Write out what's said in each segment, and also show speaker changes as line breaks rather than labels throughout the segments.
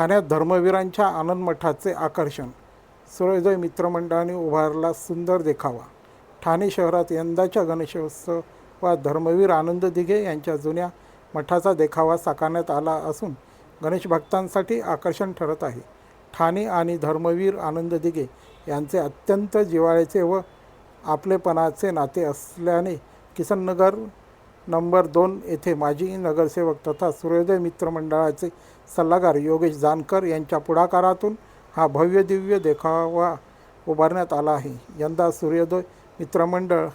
ठाण्यात धर्मवीरांच्या आनंद मठाचे आकर्षण. सूर्योदय मित्रमंडळाने उभारला सुंदर देखावा. ठाणे शहरात यंदाच्या गणेशोत्सवात धर्मवीर आनंद दिघे यांच्या जुन्या मठाचा देखावा साकारण्यात आला असून गणेश भक्तांसाठी आकर्षण ठरत आहे. ठाणे आणि धर्मवीर आनंद दिघे यांचे अत्यंत जिव्हाळ्याचे व आपलेपणाचे नाते असल्याने किसननगर नंबर दोन येथे माजी नगरसेवक तथा सूर्योदय मित्र मंडळाचे सल्लागार योगेश जानकर यांच्या पुढाकारातून हा भव्य दिव्य देखावा उभारण्यात आला आहे. यंदा सूर्योदय मित्रमंडळ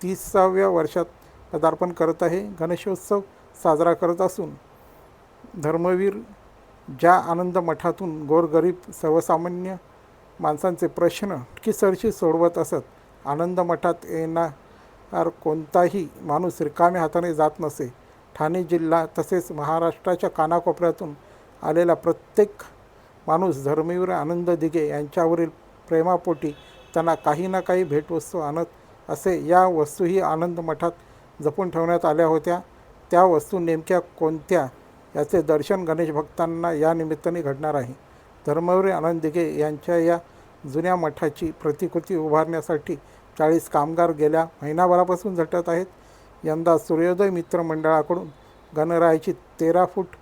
तीसाव्या वर्षात पदार्पण करत आहे. गणेशोत्सव साजरा करत असून धर्मवीर ज्या आनंद मठातून गोरगरीब सर्वसामान्य माणसांचे प्रश्न किसरशी सोडवत असत आनंद मठात येणार कोणताही माणूस रिकाम्या हाताने जात नसे. ठाणे जिल्हा तसेच महाराष्ट्राच्या कानाकोपऱ्यातून आलेला प्रत्येक माणूस धर्मवीर आनंद दिघे यांच्यावरील प्रेमापोटी त्यांना काही ना काही भेटवस्तू आणत असे या वस्तूही आनंद मठात जपून ठेवण्यात आल्या होत्या. त्या वस्तू नेमक्या कोणत्या याचे दर्शन गणेश भक्तांना या निमित्ताने घडणार आहे. धर्मवीर आनंद दिघे यांच्या या जुन्या मठाची प्रतिकृती उभारण्यासाठी चाळीस कामगार गेल्या महिनाभरापासून झटत आहेत. यंदा सूर्योदय मित्र मंडळाकडून गणरायाची तेरा फूट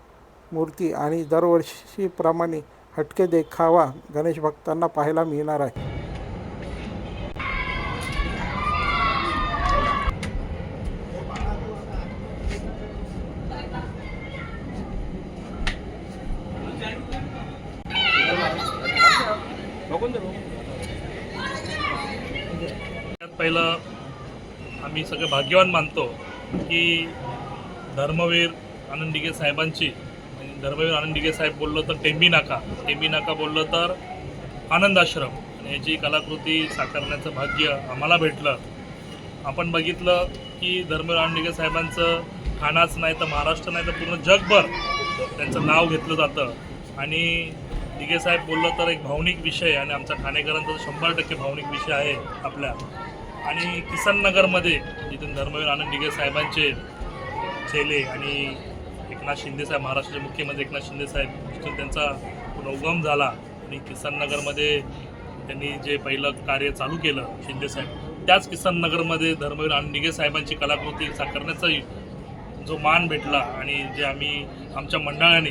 मूर्ती आणि दरवर्षीप्रमाणे हटके देखावा गणेश भक्तांना पाहायला मिळणार आहे.
पहिलं आम्ही सगळे भाग्यवान मानतो की धर्मवीर आनंदिगे साहेबांची धर्मवीर आनंदिगे साहेब बोललो तर टेंबी नाका. टेंबी नाका बोललं तर आनंद आश्रम. याची कलाकृती साकारण्याचं भाग्य आम्हाला भेटलं. आपण बघितलं की धर्मवीर आनंदिगे साहेबांचं ठाणाच नाही तर महाराष्ट्र नाही तर पूर्ण जगभर त्यांचं नाव घेतलं जातं. आणि दिघे साहेब बोललं तर एक भावनिक विषय आणि आमचा ठाणेकरांचा शंभर टक्के भावनिक विषय आहे आपल्या. आणि किसन नगरमध्ये जिथून धर्मवीर आनंद डिगे साहेबांचे चेले आणि एकनाथ शिंदे साहेब महाराष्ट्राचे मुख्यमंत्री एकनाथ शिंदे साहेब जिथून त्यांचा उगम झाला आणि किसन नगरमध्ये त्यांनी जे पहिलं कार्य चालू केलं शिंदे साहेब त्याच किसन नगरमध्ये धर्मवीर आनंद दिघे साहेबांची कलाकृती साकारण्याचा जो मान भेटला आणि जे आम्ही आमच्या मंडळाने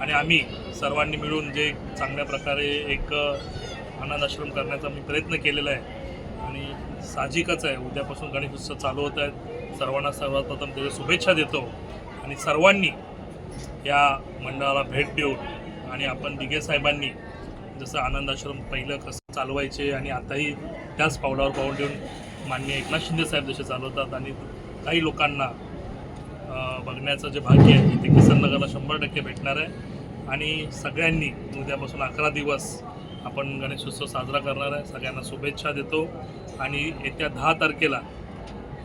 आणि आम्ही सर्वांनी मिळून जे चांगल्या प्रकारे एक अनाथ आश्रम करण्याचा मी प्रयत्न केलेला आहे. आणि साहजिकच आहे. उद्यापासून गणेश उत्सव चालू होत आहेत. सर्वांना सर्वप्रथम त्याच्या शुभेच्छा देतो आणि सर्वांनी या मंडळाला भेट देऊन आणि आपण दिघे साहेबांनी जसं आनंद आश्रम पहिलं कसं चालवायचे आणि आताही त्याच पावलावर पाऊल देऊन माननीय एकनाथ शिंदे साहेब जसे चालवतात आणि काही लोकांना बघण्याचं जे भाग्य आहे ते किसन नगरला शंभर टक्के भेटणार आहे. आणि सगळ्यांनी उद्यापासून अकरा दिवस आपण गणेशोत्सव साजरा करणार आहे. सगळ्यांना शुभेच्छा देतो. आणि येत्या दहा तारखेला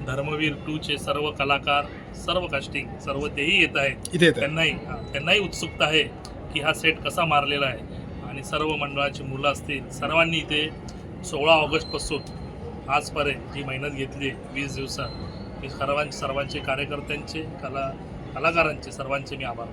धर्मवीर टूचे सर्व कलाकार सर्व कास्टिंग सर्व तेही येत आहेत. त्यांनाही त्यांनाही उत्सुकता आहे की हा सेट कसा मारलेला आहे. आणि सर्व मंडळाची मुलं असतील सर्वांनी इथे सोळा ऑगस्टपासून आजपर्यंत जी मेहनत घेतली आहे वीस दिवसात मी सर्वांचे सर्वांचे कार्यकर्त्यांचे कला कलाकारांचे सर्वांचे मी आभार